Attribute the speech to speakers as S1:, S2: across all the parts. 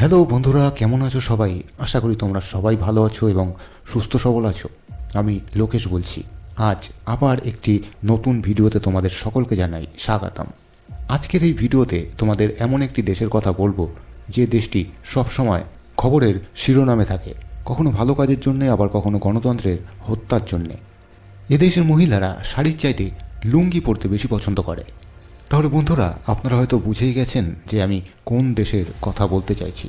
S1: Hello বন্ধুরা, কেমন আছো সবাই? আশা করি তোমরা সবাই ভালো আছো এবং সুস্থ সবল আছো। আমি লোকেশ বলছি। আজ আবার একটি নতুন ভিডিওতে তোমাদের সকলকে জানাই স্বাগতম। আজকের এই ভিডিওতে তোমাদের এমন একটি দেশের কথা বলব, যে দেশটি সবসময় খবরের শিরোনামে থাকে। কখনো ভালো কাজের জন্যে, আবার কখনো গণতন্ত্রের হত্যার জন্যে। এদেশের মহিলারা শাড়ির চাইতে লুঙ্গি পরতে বেশি পছন্দ করে। তাহলে বন্ধুরা, আপনারা হয়তো বুঝেই গেছেন যে আমি কোন দেশের কথা বলতে চাইছি।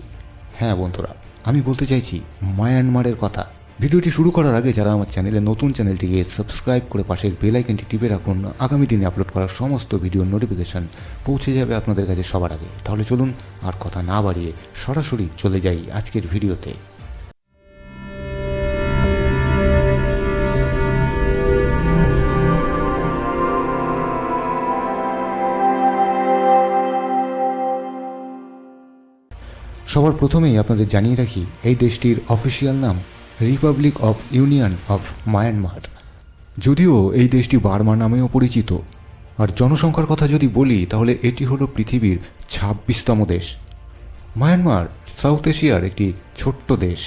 S1: হ্যাঁ বন্ধুরা, আমি বলতে চাইছি মায়ানমারের কথা। ভিডিওটি শুরু করার আগে যারা আমার চ্যানেলে নতুন, চ্যানেলটিকে সাবস্ক্রাইব করে পাশের বেল আইকনটি টিপে রাখুন। আগামী দিনে আপলোড করা সমস্ত ভিডিওর নোটিফিকেশন পৌঁছে যাবে আপনাদের কাছে সবার আগে। তাহলে চলুন আর কথা না বাড়িয়ে সরাসরি চলে যাই আজকের ভিডিওতে। সবার প্রথমেই আপনাদের জানিয়ে রাখি, এই দেশটির অফিসিয়াল নাম republic of union of Myanmar যদিও এই দেশটি বার্মা নামেও পরিচিত, আর জনসংখ্যার কথা যদি বলি, তাহলে এটি হলো পৃথিবীর ছাব্বিশতম দেশ। মায়ানমার সাউথ এশিয়ার একটি ছোট্ট দেশ,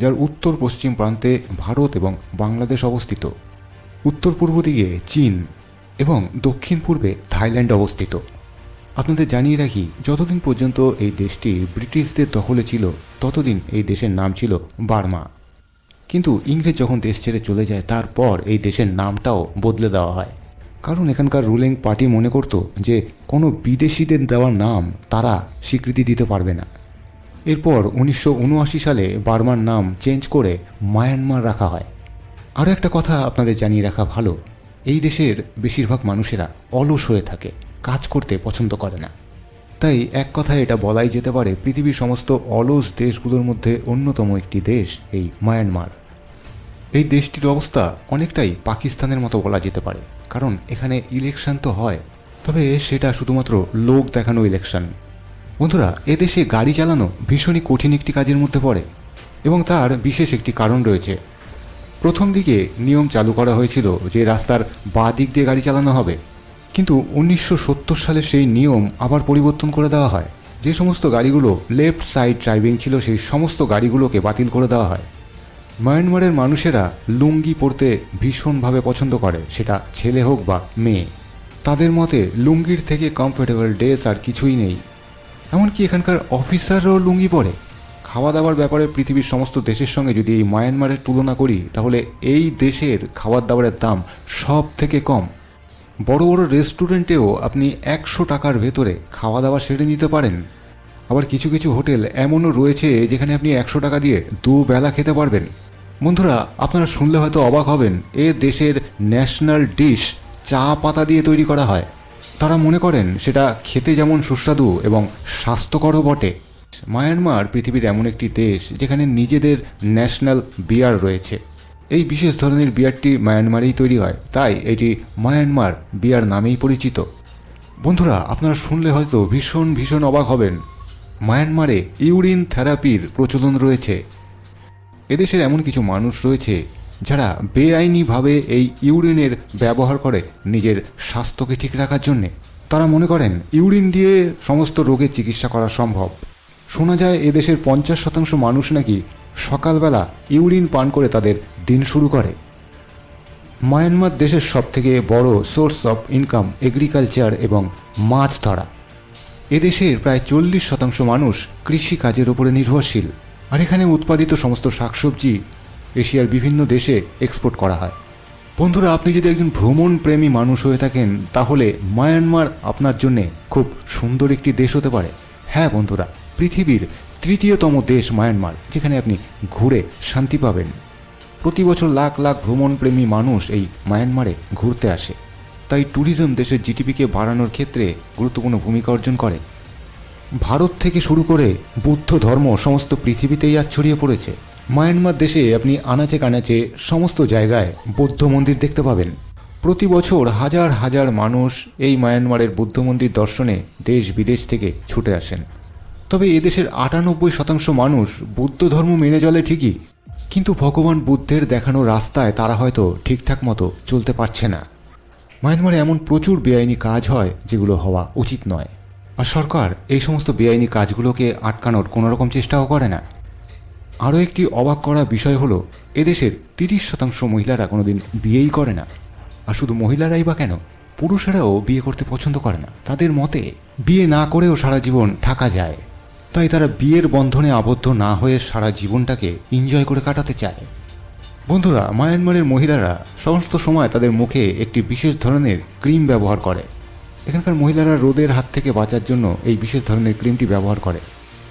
S1: যার উত্তর পশ্চিম প্রান্তে ভারত এবং বাংলাদেশ অবস্থিত। উত্তর পূর্ব দিকে চীন এবং দক্ষিণ পূর্বে থাইল্যান্ড অবস্থিত। আপনাদের জানিয়ে রাখি, যতদিন পর্যন্ত এই দেশটি ব্রিটিশদের দখলে ছিল, ততদিন এই দেশের নাম ছিল বার্মা। কিন্তু ইংরেজ যখন দেশ ছেড়ে চলে যায়, তারপর এই দেশের নামটাও বদলে দেওয়া হয়। কারণ এখানকার রুলিং পার্টি মনে করত যে, কোনো বিদেশিদের দেওয়া নাম তারা স্বীকৃতি দিতে পারবে না। এরপর উনিশশো উনআশি সালে বার্মার নাম চেঞ্জ করে মায়ানমার রাখা হয়। আরও একটা কথা আপনাদের জানিয়ে রাখা ভালো, এই দেশের বেশিরভাগ মানুষেরা অলস হয়ে থাকে। কাজ করতে পছন্দ করে না। তাই এক কথায় এটা বলাই যেতে পারে পৃথিবীর সমস্ত অলস দেশগুলোর মধ্যে অন্যতম একটি দেশ, এই মায়ানমার। এই দেশটির অবস্থা অনেকটাই পাকিস্তানের মতো বলা যেতে পারে, কারণ এখানে ইলেকশন তো হয়। তবে সেটা শুধুমাত্র লোক দেখানো ইলেকশন। বন্ধুরা, এদেশে গাড়ি চালানো ভীষণই কঠিন একটি কাজের মধ্যে পড়ে, এবং তার বিশেষ একটি কারণ রয়েছে। প্রথম দিকে নিয়ম চালু করা হয়েছিল যে রাস্তার বাঁ দিক দিয়ে গাড়ি চালানো হবে। কিন্তু উনিশশো সত্তর সালে সেই নিয়ম আবার পরিবর্তন করে দেওয়া হয়। যে সমস্ত গাড়িগুলো লেফট সাইড ড্রাইভিং ছিল, সেই সমস্ত গাড়িগুলোকে বাতিল করে দেওয়া হয়। মায়ানমারের মানুষেরা লুঙ্গি পরতে ভীষণভাবে পছন্দ করে, সেটা ছেলে হোক বা মেয়ে। তাদের মতে লুঙ্গির থেকে কমফোর্টেবল ড্রেস আর কিছুই নেই। এমনকি এখানকার অফিসাররাও লুঙ্গি পরে। খাওয়া দাওয়ার ব্যাপারে পৃথিবীর সমস্ত দেশের সঙ্গে যদি এই মায়ানমারের তুলনা করি, তাহলে এই দেশের খাবার দাবারের দাম সব থেকে কম। বড় বড় রেস্টুরেন্টেও আপনি একশো টাকার ভেতরে খাওয়া দাওয়া সেরে নিতে পারেন। আবার কিছু কিছু হোটেল এমনও রয়েছে যেখানে আপনি একশো টাকা দিয়ে দুবেলা খেতে পারবেন। বন্ধুরা, আপনারা শুনলে হয়তো অবাক হবেন, এ দেশের ন্যাশনাল ডিশ চা পাতা দিয়ে তৈরি করা হয়। তারা মনে করেন সেটা খেতে যেমন সুস্বাদু এবং স্বাস্থ্যকরও বটে। মায়ানমার পৃথিবীর এমন একটি দেশ যেখানে নিজেদের ন্যাশনাল বিয়ার রয়েছে। এই বিশেষ ধরনের বিয়ারটি মায়ানমারেই তৈরি হয়। তাই এটি মায়ানমার বিয়ার নামেই পরিচিত। বন্ধুরা, আপনারা শুনলে হয়তো ভীষণ ভীষণ অবাক হবেন। মায়ানমারে ইউরিন থেরাপির প্রচলন রয়েছে। এদেশের এমন কিছু মানুষ রয়েছে যারা বেআইনিভাবে এই ইউরিনের ব্যবহার করে নিজের স্বাস্থ্যকে ঠিক রাখার জন্যে। তারা মনে করেন, ইউরিন দিয়ে সমস্ত রোগের চিকিৎসা করা সম্ভব। শোনা যায়, এদেশের পঞ্চাশ শতাংশ মানুষ নাকি সকালবেলা ইউরিন পান করে তাদের দিন শুরু করে। মায়ানমার দেশের সবথেকে বড় সোর্স অফ ইনকাম এগ্রিকালচার এবং মাছ ধরা। এদেশের প্রায় চল্লিশ শতাংশ মানুষ কৃষি কাজের উপরে নির্ভরশীল। আর এখানে উৎপাদিত সমস্ত শাকসবজি এশিয়ার বিভিন্ন দেশে এক্সপোর্ট করা হয়। বন্ধুরা, আপনি যদি একজন ভ্রমণ প্রেমী মানুষ হয়ে থাকেন, তাহলে মায়ানমার আপনার জন্যে খুব সুন্দর একটি দেশ হতে পারে। হ্যাঁ বন্ধুরা, পৃথিবীর তৃতীয়তম দেশ মায়ানমার, যেখানে আপনি ঘুরে শান্তি পাবেন। প্রতি বছর লাখ লাখ ভ্রমণপ্রেমী মানুষ এই মায়ানমারে ঘুরতে আসে। তাই ট্যুরিজম দেশের জিডিপিকে বাড়ানোর ক্ষেত্রে গুরুত্বপূর্ণ ভূমিকা অর্জন করে। ভারত থেকে শুরু করে বুদ্ধ ধর্ম সমস্ত পৃথিবীতেই আজ ছড়িয়ে পড়েছে। মায়ানমার দেশে আপনি আনাচে কানাচে সমস্ত জায়গায় বৌদ্ধ মন্দির দেখতে পাবেন। প্রতি বছর হাজার হাজার মানুষ এই মায়ানমারের বুদ্ধ মন্দির দর্শনে দেশ বিদেশ থেকে ছুটে আসেন। তবে এদেশের আটানব্বই শতাংশ মানুষ বুদ্ধ ধর্ম মেনে চলে ঠিকই। কিন্তু ভগবান বুদ্ধের দেখানো রাস্তায় তারা হয়তো ঠিকঠাক মতো চলতে পারছে না। মায়ানমারে এমন প্রচুর বেআইনি কাজ হয় যেগুলো হওয়া উচিত নয়। আর সরকার এই সমস্ত বেআইনি কাজগুলোকে আটকানোর কোনো রকম চেষ্টাও করে না। আরও একটি অবাক করা বিষয় হলো, এদেশের তিরিশ শতাংশ মহিলারা কোনোদিন বিয়েই করে না। আর শুধু মহিলারাই বা কেন? পুরুষেরাও বিয়ে করতে পছন্দ করে না। তাদের মতে, বিয়ে না করেও সারা জীবন থাকা যায়। তাই তারা বিয়ের বন্ধনে আবদ্ধ না হয়ে সারা জীবনটাকে এনজয় করে কাটাতে চায়। বন্ধুরা, মায়ানমারের মহিলারা সমস্ত সময় তাদের মুখে একটি বিশেষ ধরনের ক্রিম ব্যবহার করে। এখানকার মহিলারা রোদের হাত থেকে বাঁচার জন্য এই বিশেষ ধরনের ক্রিমটি ব্যবহার করে।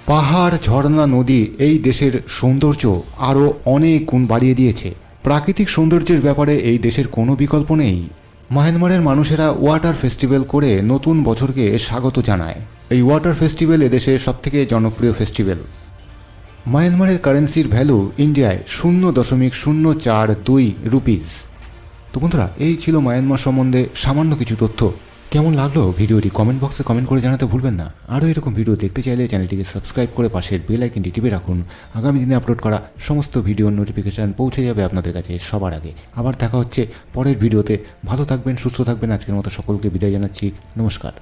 S1: পাহাড়, ঝর্ণা, নদী এই দেশের সৌন্দর্য আরও অনেক গুণ বাড়িয়ে দিয়েছে। প্রাকৃতিক সৌন্দর্যের ব্যাপারে এই দেশের কোনো বিকল্প নেই। মায়ানমারের মানুষেরা ওয়াটার ফেস্টিভ্যাল করে নতুন বছরকে স্বাগত জানায়। এই ওয়াটার ফেস্টিভ্যাল এদেশের সবথেকে জনপ্রিয় ফেস্টিভ্যাল। মায়ানমারের কারেন্সির ভ্যালু ইন্ডিয়ায় শূন্য দশমিক শূন্য চার দুই রুপিস। তো বন্ধুরা, এই ছিল মায়ানমার সম্বন্ধে সামান্য কিছু তথ্য। কেমন লাগল ভিডিওটি? কমেন্ট বক্সে কমেন্ট করে জানাতে ভুলবেন না। আরও এরকম ভিডিও দেখতে চাইলে চ্যানেলটিকে সাবস্ক্রাইব করে পাশের বেল আইকনটি টিপে রাখুন। আগামী দিনে আপলোড করা সমস্ত ভিডিওর নোটিফিকেশান পৌঁছে যাবে আপনাদের কাছে সবার আগে। আবার দেখা হচ্ছে পরের ভিডিওতে ভালো থাকবেন, সুস্থ থাকবেন। আজকের মতো সকলকে বিদায় জানাচ্ছি। নমস্কার।